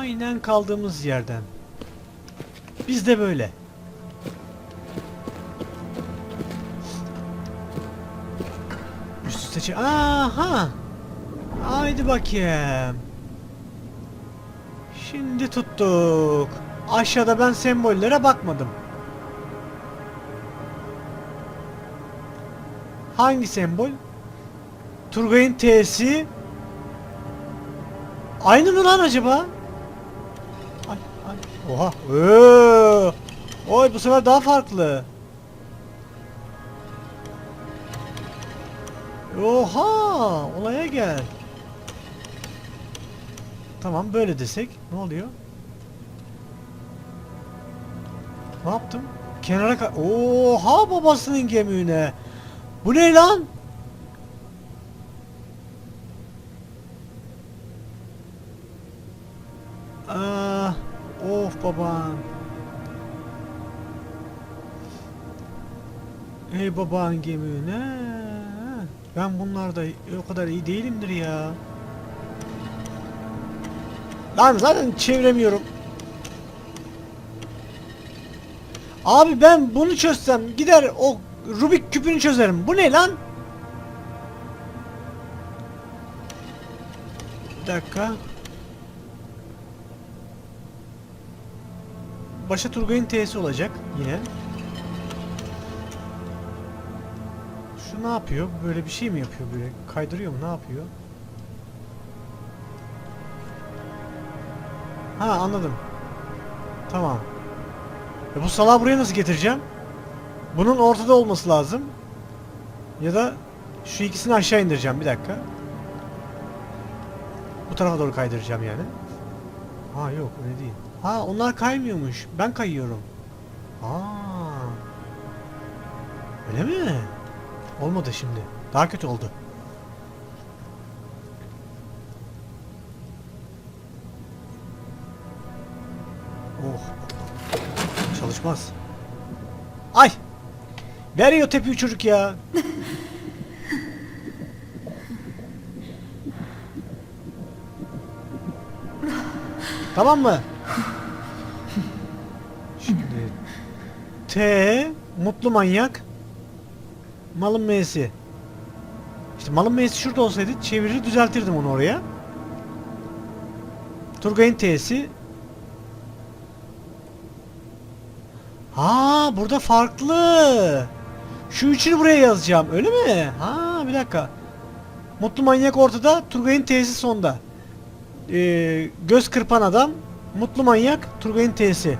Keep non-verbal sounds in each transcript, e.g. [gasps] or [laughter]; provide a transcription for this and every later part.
Aynen kaldığımız yerden. Biz de böyle. Üst üste Aha! Haydi bakayım. Şimdi tuttuk. Aşağıda ben sembollere bakmadım. Hangi sembol? Turgay'ın T'si. Aynı mı lan acaba? Oha. Oo. Oy bu sefer daha farklı. Oha! Olaya gel. Tamam böyle desek ne oluyor? Ne yaptım? Kenara ka Oha babasının gemiğine. Bu ne lan? Baban. Ey baban gemiğine. Ben bunlarda o kadar iyi değilimdir ya. Lan zaten çeviremiyorum. Abi ben bunu çözsem gider o Rubik küpünü çözerim. Bu ne lan? Bir dakika. Başa Turgay'ın T'si olacak yine. Şu ne yapıyor? Böyle bir şey mi yapıyor böyle? Kaydırıyor mu? Ne yapıyor? Ha anladım. Tamam. E bu salağı buraya nasıl getireceğim? Bunun ortada olması lazım. Ya da şu ikisini aşağı indireceğim. Bir dakika. Bu tarafa doğru kaydıracağım yani. Ha yok öyle değil. Ha onlar kaymıyormuş. Ben kayıyorum. Aa. Öyle mi? Olmadı şimdi. Daha kötü oldu. Oh. Çalışmaz. Ay! Veriyor tepiyor çocuk ya. [laughs] tamam mı? T mutlu manyak malın M'si. İşte malın M'si şurada olsaydı çevirir düzeltirdim onu oraya. Turgay'ın T'si Ha burada farklı. Şu üçünü buraya yazacağım. Öyle mi? Ha bir dakika. Mutlu manyak ortada. Turgay'ın T'si sonda. Ee, göz kırpan adam. Mutlu manyak. Turgay'ın T'si.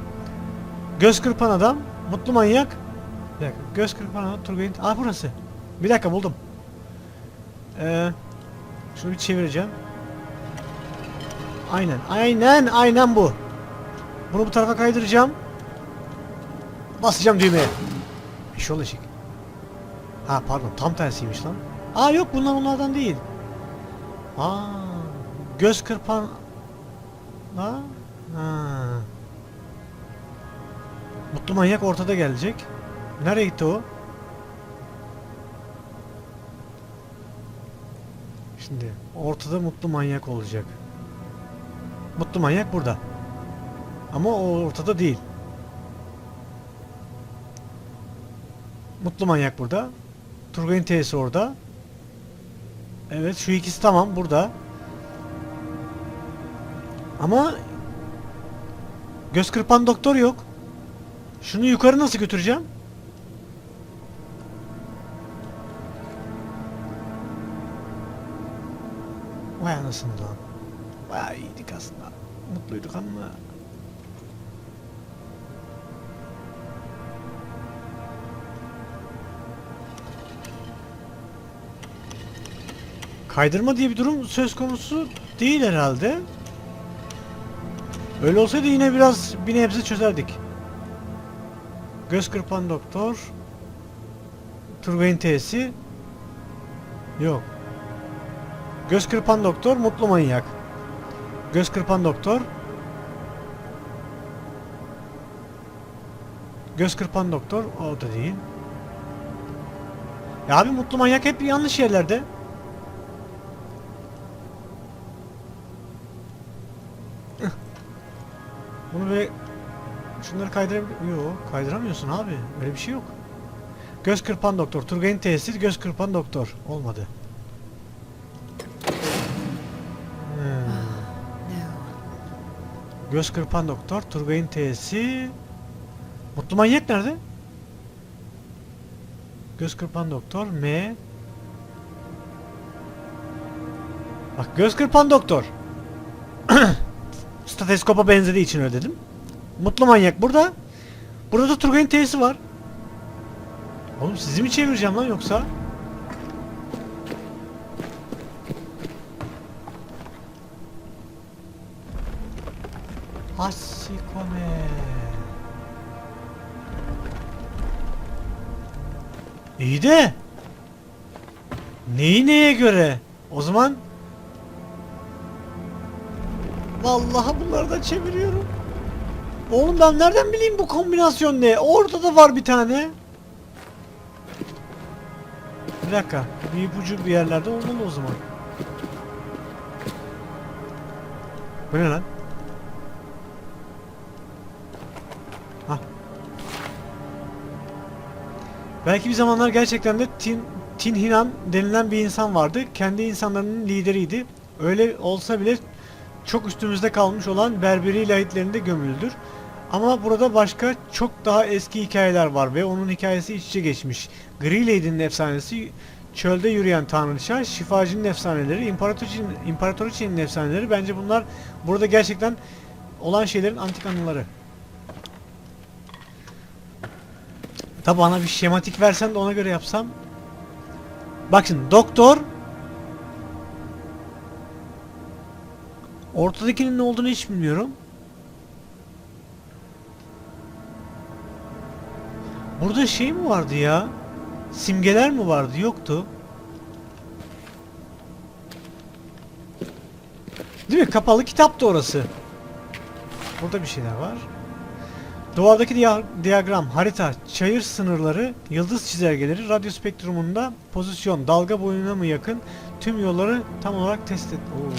Göz kırpan adam. Mutlu manyak. Bir dakika. Göz kırpan adam. Turgay'ın Aa burası. Bir dakika buldum. Ee, şunu bir çevireceğim. Aynen. Aynen. Aynen bu. Bunu bu tarafa kaydıracağım. Basacağım düğmeye. Eşol ışık. Ha pardon tam tersiymiş lan. Aa yok bunlar onlardan değil. Aa göz kırpan Ha? Ha. Mutlu manyak ortada gelecek. Nereye gitti o? Şimdi ortada mutlu manyak olacak. Mutlu manyak burada. Ama o ortada değil. Mutlu manyak burada. Turgay'ın T'si orada. Evet şu ikisi tamam burada. Ama göz kırpan doktor yok. Şunu yukarı nasıl götüreceğim? Vay anasını lan. Bayağı iyiydik aslında. Mutluyduk ama. Kaydırma diye bir durum söz konusu değil herhalde. Öyle olsaydı yine biraz bir nebze çözerdik. Göz kırpan doktor. Turgay'ın T'si. Yok. Göz kırpan doktor, mutlu manyak. Göz kırpan doktor. Göz kırpan doktor, o da değil. Ya abi mutlu manyak hep yanlış yerlerde. Bunu böyle şunları kaydırabiliyor. Yok kaydıramıyorsun abi. Öyle bir şey yok. Göz kırpan doktor. Turgay'ın tesisi göz kırpan doktor. Olmadı. Hmm. Göz kırpan doktor. Turgay'ın tesisi. Mutlu manyak nerede? Göz kırpan doktor. M. Bak göz kırpan doktor. [clears throat] Stetoskopa benzediği için öyle dedim. Mutlu manyak burada. Burada da Turgay'ın tesisi var. Oğlum sizi mi çevireceğim lan yoksa? Hasikome. İyi de. Neyi neye göre? O zaman Vallahi bunları da çeviriyorum. Oğlum ben nereden bileyim bu kombinasyon ne? Orada da var bir tane. Bir dakika. Bir ipucu bir yerlerde olmalı o zaman. Bu ne lan? Hah. Belki bir zamanlar gerçekten de Tin, Tin Hinan denilen bir insan vardı. Kendi insanlarının lideriydi. Öyle olsa bile çok üstümüzde kalmış olan Berberi lahitlerinde gömüldür. Ama burada başka çok daha eski hikayeler var ve onun hikayesi iç içe geçmiş. Gri Lady'nin efsanesi, çölde yürüyen tanrıça, şifacının efsaneleri, imparatoriçenin, imparatoriçenin efsaneleri bence bunlar burada gerçekten olan şeylerin antik anıları. Tabi bana bir şematik versen de ona göre yapsam. Bak şimdi doktor Ortadakinin ne olduğunu hiç bilmiyorum. Burada şey mi vardı ya? Simgeler mi vardı? Yoktu. Değil mi? Kapalı kitaptı orası. Burada bir şeyler var. Duvardaki diyagram, harita, çayır sınırları, yıldız çizelgeleri, radyo spektrumunda pozisyon, dalga boyuna mı yakın, tüm yolları tam olarak test et. Oo.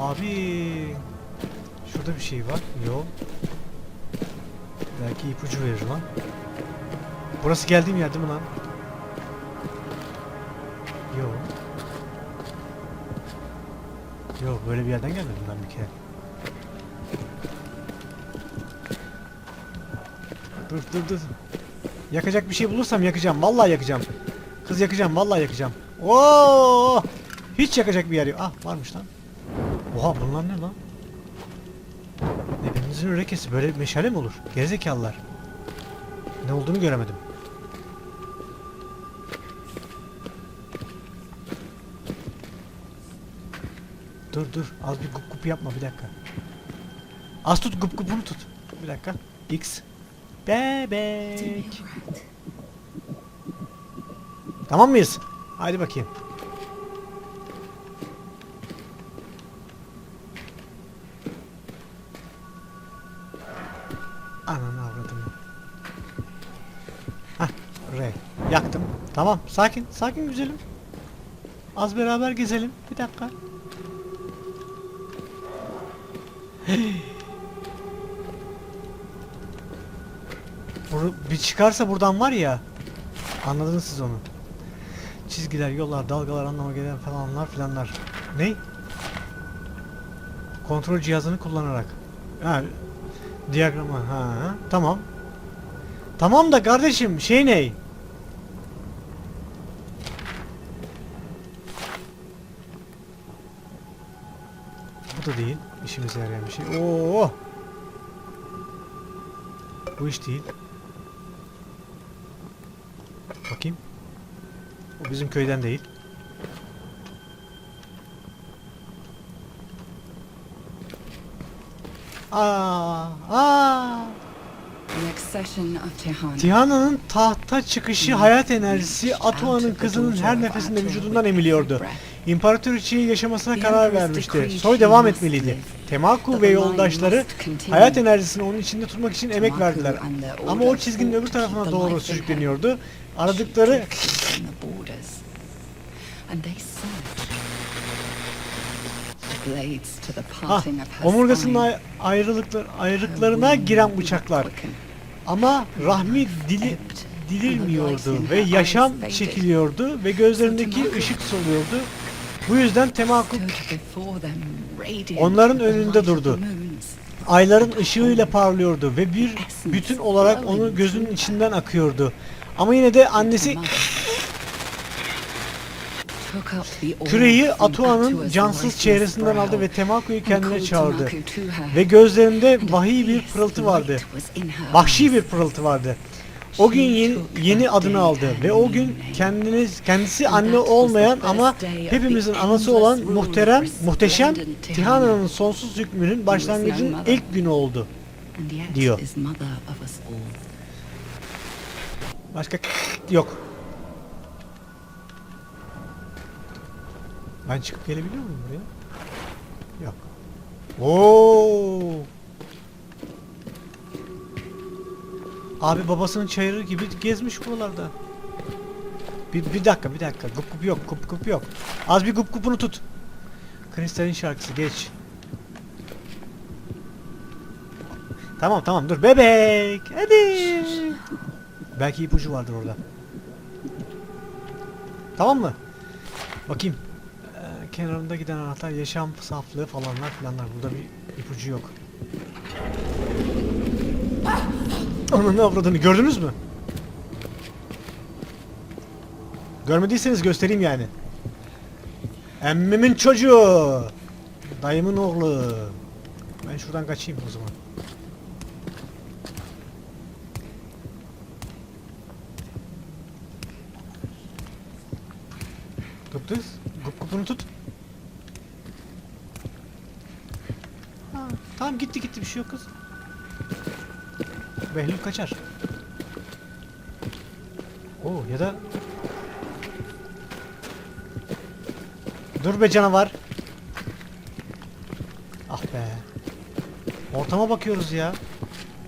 Abi. Şurada bir şey var. Yol. Belki ipucu verir lan. Burası geldiğim yer değil mi lan? Yok. Yok böyle bir yerden gelmedim ben bir kere. Dur dur dur. Yakacak bir şey bulursam yakacağım. Vallahi yakacağım. Kız yakacağım. Vallahi yakacağım. Oo! Hiç yakacak bir yer yok. Ah varmış lan. Oha bunlar ne lan? Hepinizin ürekesi böyle meşale mi olur? Gerizekalılar. Ne olduğunu göremedim. Dur dur az bir gup gup yapma bir dakika. Az tut gup gupunu tut. Bir dakika. X. Bebek. Tamam mıyız? Haydi bakayım. Tamam, sakin, sakin güzelim. Az beraber gezelim. Bir dakika. [gasps] Bur bir çıkarsa buradan var ya. Anladınız siz onu. Çizgiler, yollar, dalgalar, anlama gelen falanlar filanlar. Ne? Kontrol cihazını kullanarak. Ha, Diyagrama ha tamam. Tamam da kardeşim şey ne? Bu da değil. İşimize yarayan bir şey. Oo. Bu iş değil. Bakayım. O bizim köyden değil. Aa, aa. Tihana'nın tahta çıkışı hayat enerjisi Atuan'ın kızının her nefesinde vücudundan emiliyordu. İmparatoriçeyi yaşamasına karar vermişti. Soy devam etmeliydi. Temaku ve yoldaşları hayat enerjisini onun içinde tutmak için emek verdiler. Ama o çizginin öbür tarafına doğru sürükleniyordu. Aradıkları Ha, her omurgasının ayrılıklar, ayrıklarına giren bıçaklar. Ama rahmi dili dirilmiyordu ve yaşam çekiliyordu ve gözlerindeki ışık soluyordu. Bu yüzden radiant Onların önünde durdu. ayların ışığıyla parlıyordu ve bir bütün olarak onu gözünün içinden akıyordu. Ama yine de annesi küreyi Atua'nın cansız çehresinden aldı ve Temaku'yu kendine çağırdı. Ve gözlerinde vahiy bir pırıltı vardı. Vahşi bir pırıltı vardı. O gün yeni, yeni adını aldı ve o gün kendiniz kendisi anne olmayan ama hepimizin anası olan muhterem, muhteşem Tihana'nın sonsuz hükmünün başlangıcının ilk günü oldu. Diyor. Başka yok. Ben çıkıp gelebiliyor muyum buraya? Yok. Oo. Abi babasının çayırı gibi gezmiş buralarda. Bir, bir dakika bir dakika. Gup gup yok gup gup yok. Az bir gup gupunu tut. Kristal'in şarkısı geç. Tamam tamam dur bebek. Hadi. Belki ipucu vardır orada. Tamam mı? Bakayım. Ee, kenarında giden anahtar, yaşam saflığı falanlar filanlar. Burada bir ipucu yok. Ananı avradını gördünüz mü? Görmediyseniz göstereyim yani. Emmimin çocuğu. Dayımın oğlu. Ben şuradan kaçayım o zaman. Tut kız. Gup gupunu tut. Ha, tamam gitti gitti bir şey yok kız. Behlül kaçar. Oo ya da Dur be canavar. Ah be. Ortama bakıyoruz ya.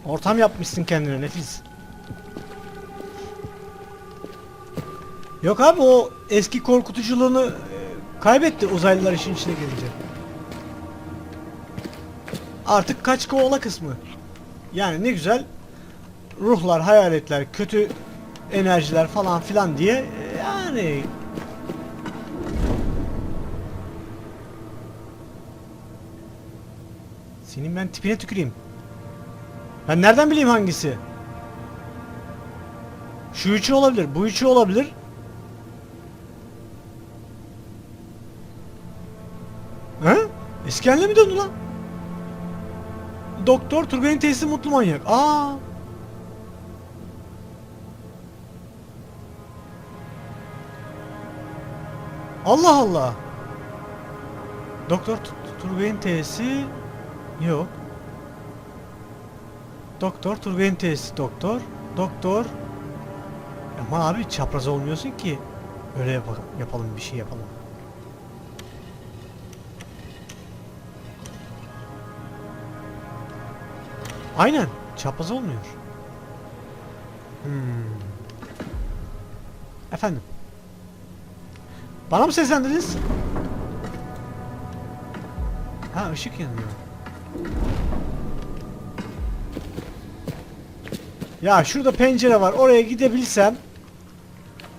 Ortam yapmışsın kendine nefis. Yok abi o eski korkutuculuğunu e, kaybetti uzaylılar işin içine gelince. Artık kaç kovala kısmı. Yani ne güzel ruhlar, hayaletler, kötü enerjiler falan filan diye e, yani Senin ben tipine tüküreyim. Ben nereden bileyim hangisi? Şu üçü olabilir, bu üçü olabilir. He? Eski mi döndü lan? Doktor Turgay'ın tesisi mutlu manyak. Aa. Allah Allah. Doktor Tu- Turgay'ın tesisi yok. Doktor Turgay'ın tesisi doktor. Doktor. Ama abi çapraz olmuyorsun ki. Öyle yapa- yapalım bir şey yapalım. Aynen. Çapraz olmuyor. Hmm. Efendim. Bana mı seslendiniz? Ha ışık yanıyor. Ya şurada pencere var. Oraya gidebilsem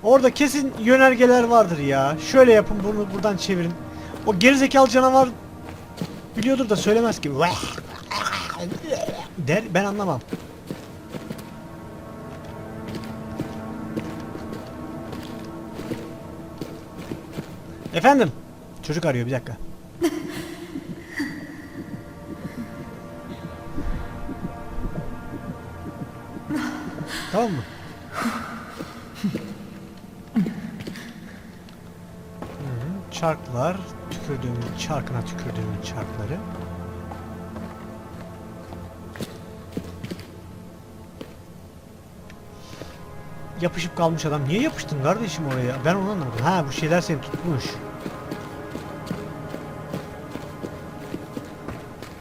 Orada kesin yönergeler vardır ya. Şöyle yapın bunu buradan çevirin. O gerizekalı canavar biliyordur da söylemez ki. Der ben anlamam. Efendim. Çocuk arıyor bir dakika. tamam mı? Çarklar, tükürdüğümün çarkına tükürdüğümün çarkları. Yapışıp kalmış adam. Niye yapıştın kardeşim oraya? Ben onu anlamadım. Ha bu şeyler seni tutmuş.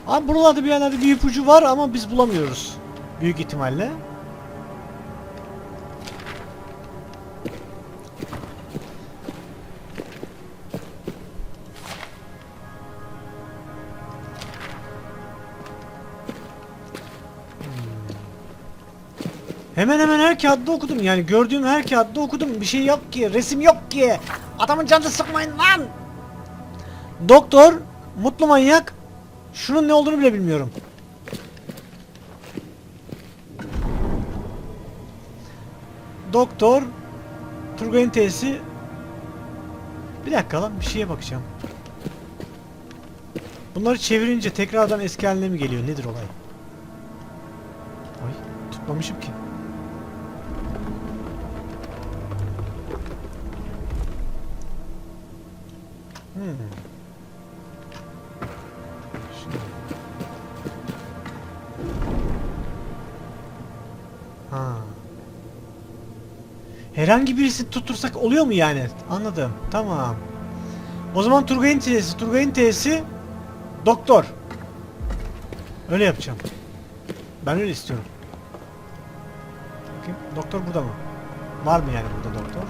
Abi buralarda bir yerlerde bir ipucu var ama biz bulamıyoruz. Büyük ihtimalle. Hmm. Hemen hemen her kağıtta okudum. Yani gördüğüm her kağıtta okudum. Bir şey yok ki. Resim yok ki. Adamın canını sıkmayın lan. Doktor, mutlu manyak Şunun ne olduğunu bile bilmiyorum. Doktor, Turgay'ın tesisi. Bir dakika lan bir şeye bakacağım. Bunları çevirince tekrardan eski haline mi geliyor? Nedir olay? Ay tutmamışım ki. Hmm. Ha. Herhangi birisi tuttursak oluyor mu yani? Anladım. Tamam. O zaman Turgay'ın T'si, Turgay'ın T'si doktor. Öyle yapacağım. Ben öyle istiyorum. Bakayım. Doktor burada mı? Var mı yani burada doktor?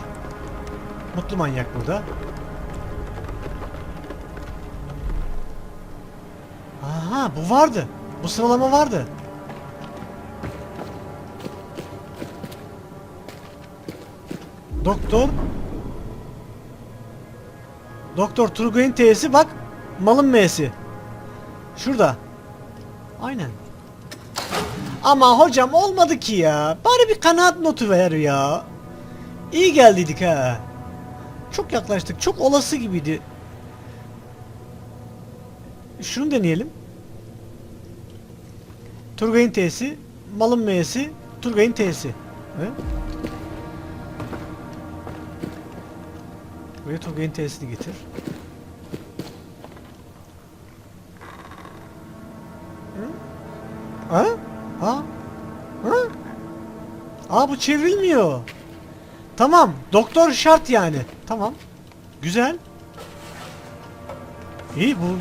Mutlu manyak burada. Aha bu vardı. Bu sıralama vardı. Doktor. Doktor Turgay'ın T'si bak. Malın M'si. Şurada. Aynen. Ama hocam olmadı ki ya. Bari bir kanaat notu ver ya. İyi geldiydik ha. Çok yaklaştık. Çok olası gibiydi. Şunu deneyelim. Turgay'ın T'si, malın M'si, Turgay'ın T'si. Evet. Buraya Turgay'ın T'sini getir. Ha? Ha? Ha? Aa bu çevrilmiyor. Tamam. Doktor şart yani. Tamam. Güzel. İyi bu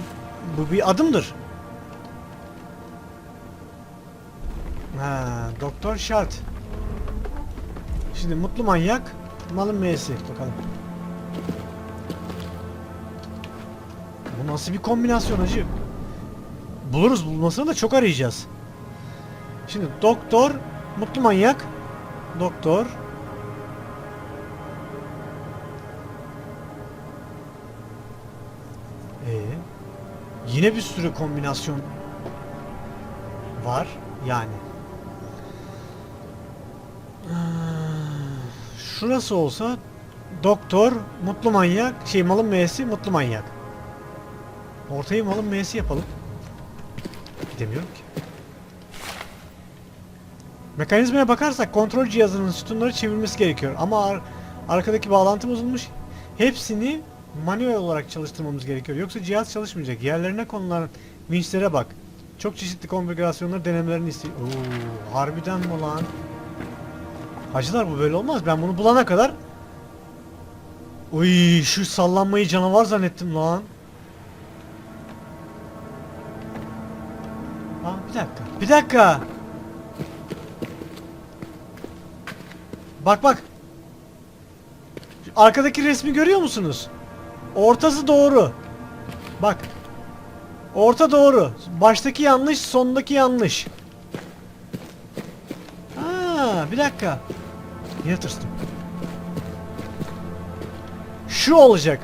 bu bir adımdır. Ha, doktor şart. Şimdi mutlu manyak malın M'si bakalım. Nasıl bir kombinasyon hacı? Buluruz bulmasını da çok arayacağız. Şimdi doktor, mutlu manyak, doktor. Ee, yine bir sürü kombinasyon var yani. Ah, Şurası olsa doktor, mutlu manyak, şey malın M'si, mutlu manyak. Ortayı malın M'si yapalım. Gidemiyorum ki. Mekanizmaya bakarsak kontrol cihazının sütunları çevirmesi gerekiyor. Ama ar- arkadaki bağlantı bozulmuş. Hepsini manuel olarak çalıştırmamız gerekiyor. Yoksa cihaz çalışmayacak. Yerlerine konulan vinçlere bak. Çok çeşitli konfigürasyonları denemelerini istiyor. Oo, harbiden mi lan? Hacılar bu böyle olmaz. Ben bunu bulana kadar Uy şu sallanmayı canavar zannettim lan. Aa bir dakika. Bir dakika. Bak bak. Arkadaki resmi görüyor musunuz? Ortası doğru. Bak. Orta doğru. Baştaki yanlış, sondaki yanlış. Aa, bir dakika. Tırstım. Şu olacak.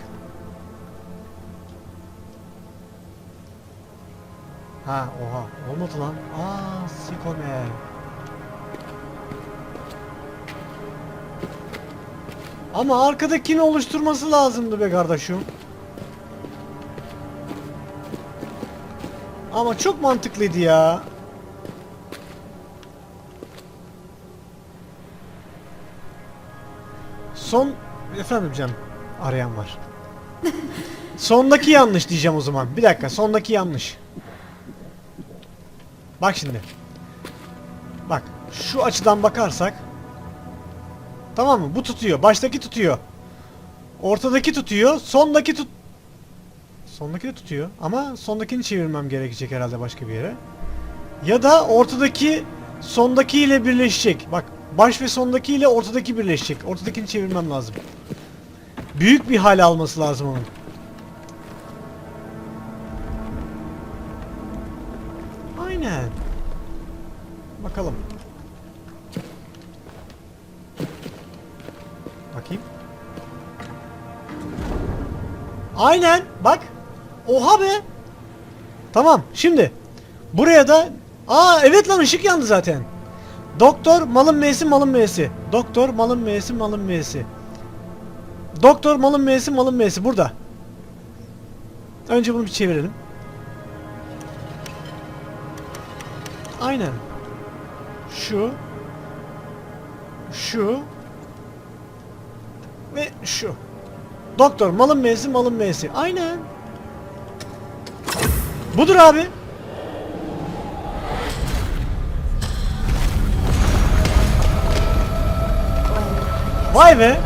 Ha, oha. Olmadı lan. Aa, sikome. Ama arkadakini oluşturması lazımdı be kardeşim. Ama çok mantıklıydı ya. Son efendim canım arayan var. [laughs] Sondaki yanlış diyeceğim o zaman. Bir dakika sondaki yanlış. Bak şimdi. Bak şu açıdan bakarsak Tamam mı? Bu tutuyor. Baştaki tutuyor. Ortadaki tutuyor. Sondaki tut Sondaki de tutuyor ama sondakini çevirmem gerekecek herhalde başka bir yere. Ya da ortadaki sondaki ile birleşecek. Bak baş ve sondaki ile ortadaki birleşecek. Ortadakini çevirmem lazım. Büyük bir hal alması lazım onun. Aynen. Bak. Oha be. Tamam. Şimdi buraya da Aa evet lan ışık yandı zaten. Doktor malın M'si malın M'si. Doktor malın M'si malın M'si. Doktor malın M'si malın M'si burada. Önce bunu bir çevirelim. Aynen. Şu. Şu. Ve şu. Doktor malın M'si malın M'si. Aynen. Budur abi. Vay be.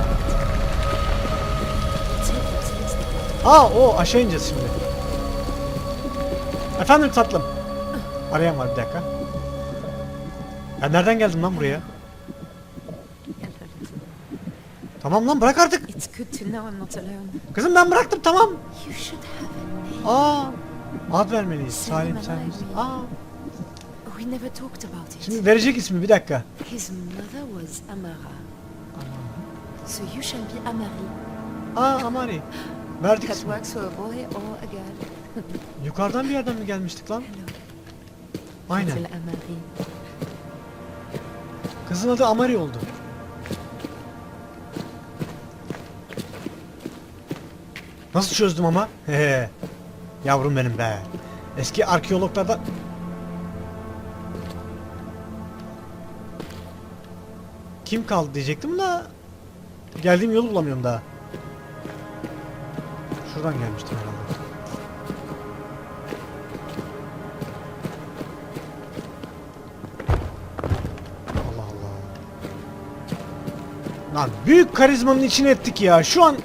Aa o aşağı ineceğiz şimdi. Efendim tatlım. Arayan var bir dakika. Ya nereden geldim lan buraya? Tamam lan bırak artık. It's good to know I'm not alone. Kızım ben bıraktım tamam. You should have a name. Aa ad vermeliyiz. Salim Salim. Aa We never talked about it. şimdi verecek ismi bir dakika. His mother was Amara. So you shall be Amari. Aa Amari. Verdik ismi. Yukarıdan bir yerden mi gelmiştik lan? Aynen. Kızın adı Amari oldu. Nasıl çözdüm ama? Yavrum benim be. Eski arkeologlarda... Kim kaldı diyecektim da... Geldiğim yolu bulamıyorum daha. Şuradan gelmiştim herhalde. Allah Allah. Lan büyük karizmanın içine ettik ya. Şu an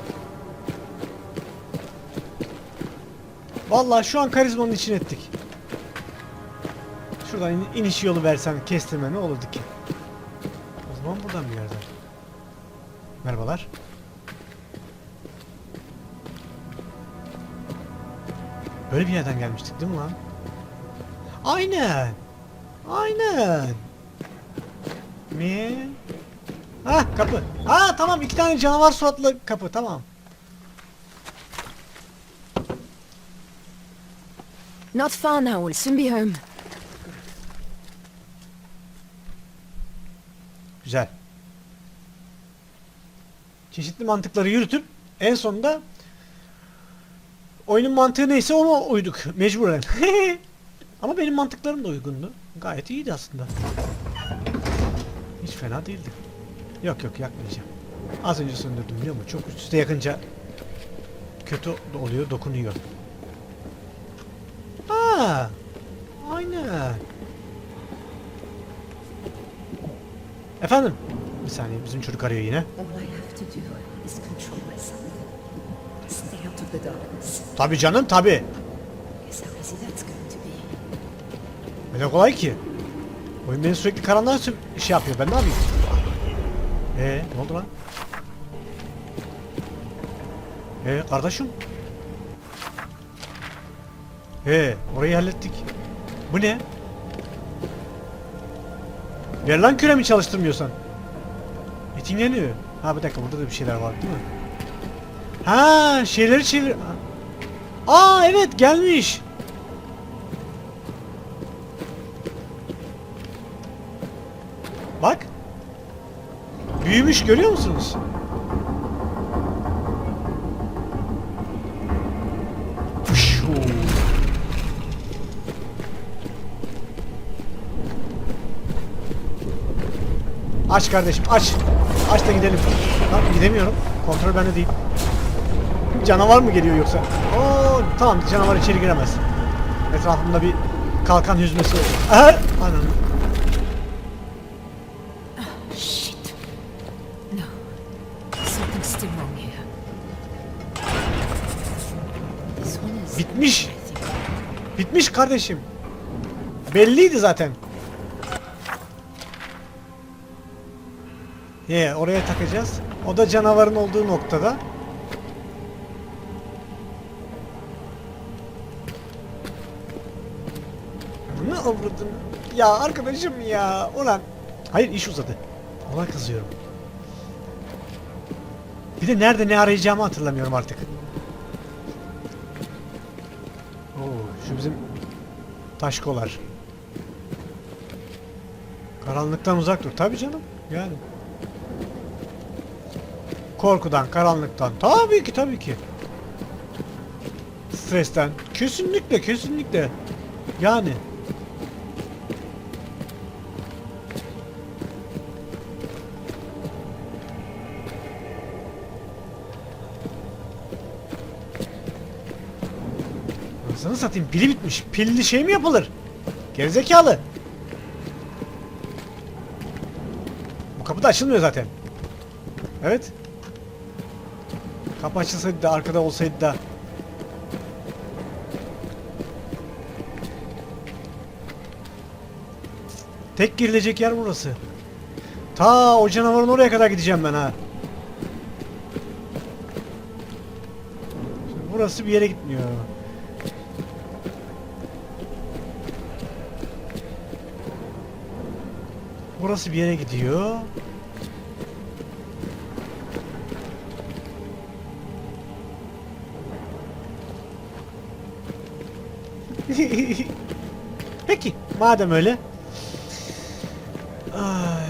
Vallahi şu an karizmanın içine ettik. Şuradan in- iniş yolu versen kestirme ne olurdu ki? O zaman buradan bir yerden. Merhabalar. Böyle bir yerden gelmiştik değil mi lan? Aynen. Aynen. Mi? Ha kapı. Ha tamam iki tane canavar suratlı kapı tamam. Not far now, we'll soon be home. Güzel. Çeşitli mantıkları yürütüp en sonunda oyunun mantığı neyse ona uyduk mecburen. [laughs] Ama benim mantıklarım da uygundu. Gayet iyiydi aslında. Hiç fena değildi. Yok yok yakmayacağım. Az önce söndürdüm biliyor musun? Çok üst yakınca kötü oluyor, dokunuyor. Aa, aynen. Efendim? Bir saniye bizim çocuk arıyor yine. Tabi canım tabi. Öyle kolay ki. Oyun beni sürekli karanlığa şey yapıyor. Ben ne yapayım? Ee, ne oldu lan? Ee, kardeşim? Ee, orayı hallettik. Bu ne? Ver lan küremi çalıştırmıyorsan. Etin yanıyor. Ha bir dakika burada da bir şeyler var değil mi? Ha şeyleri çevir... Aa evet gelmiş. Bak. Büyümüş görüyor musunuz? Aç kardeşim aç. Aç da gidelim. Lan gidemiyorum. Kontrol bende değil. Canavar mı geliyor yoksa? Oo tamam canavar içeri giremez. Etrafımda bir kalkan hüzmesi oldu. Aha! İs... Bitmiş. Bitmiş kardeşim. Belliydi zaten. Ye oraya takacağız. O da canavarın olduğu noktada. Ne avradın? Ya arkadaşım ya. Ulan. Hayır iş uzadı. Ona kızıyorum. Bir de nerede ne arayacağımı hatırlamıyorum artık. Oo, şu bizim taşkolar. Karanlıktan uzak dur. Tabii canım. Yani. Korkudan, karanlıktan. Tabii ki, tabii ki. Stresten. Kesinlikle, kesinlikle. Yani. Anasını satayım pili bitmiş. Pilli şey mi yapılır? Gerizekalı. Bu kapı da açılmıyor zaten. Evet. Kapı açılsaydı da arkada olsaydı da. Tek girilecek yer burası. Ta o canavarın oraya kadar gideceğim ben ha. Şimdi burası bir yere gitmiyor. Burası bir yere gidiyor. Madem öyle. Ay.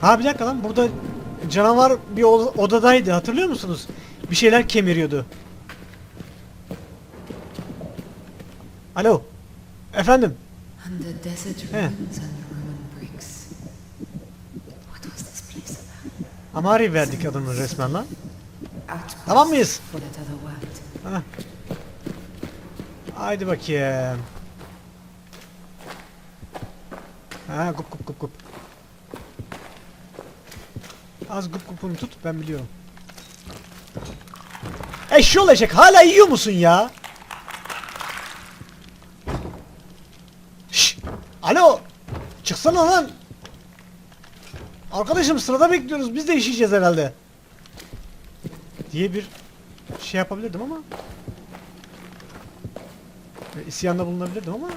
Ha bir dakika lan burada canavar bir oda- odadaydı hatırlıyor musunuz? Bir şeyler kemiriyordu. Alo. Efendim. Amari verdik adını resmen lan. Tamam mıyız? For Haydi bakayım. Ha gup gup gup gup. Az gup gupunu tut ben biliyorum. Eşyol eşek hala yiyor musun ya? Şş, alo. Çıksana lan. Arkadaşım sırada bekliyoruz biz de işeyeceğiz herhalde. Diye bir şey yapabilirdim ama isyanda bulunabilirdim ama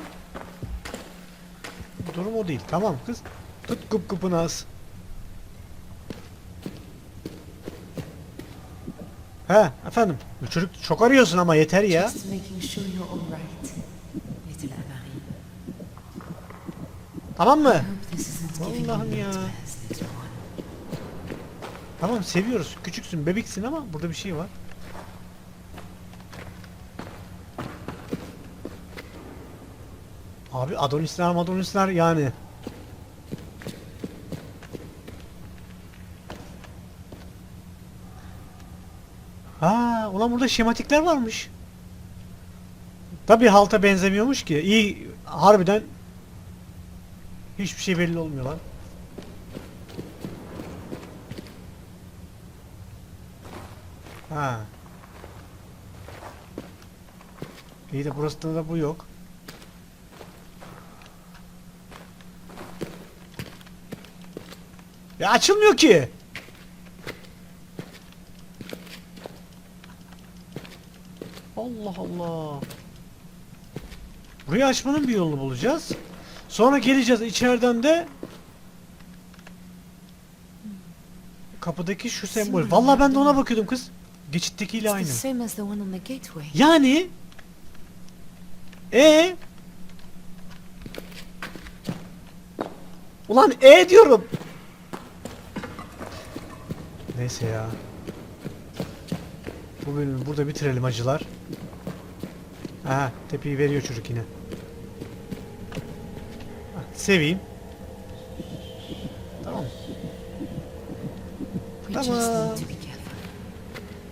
durum o değil. Tamam kız. Tut gup gupunu az. He efendim. Çocuk çok arıyorsun ama yeter ya. Tamam mı? Allah'ım ya. Tamam seviyoruz. Küçüksün, bebeksin ama burada bir şey var. Abi Adonisler, Madonisler yani. Ha, ulan burada şematikler varmış. Tabii halta benzemiyormuş ki. İyi, harbiden hiçbir şey belli olmuyor lan. Ha. İyi de burasında da bu yok. Ya açılmıyor ki. Allah Allah. Burayı açmanın bir yolunu bulacağız. Sonra geleceğiz içeriden de kapıdaki şu sembol. Vallahi ben de ona bakıyordum kız. Geçittekiyle aynı. Yani e Ulan e diyorum. Neyse ya. Bu bölümü burada bitirelim acılar. Aha tepeyi veriyor çocuk yine. Seveyim. Tamam. Tamam.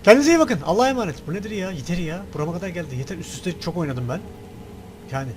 Kendinize iyi bakın. Allah'a emanet. Bu nedir ya? Yeter ya. Burama kadar geldi. Yeter. Üst üste çok oynadım ben. Yani.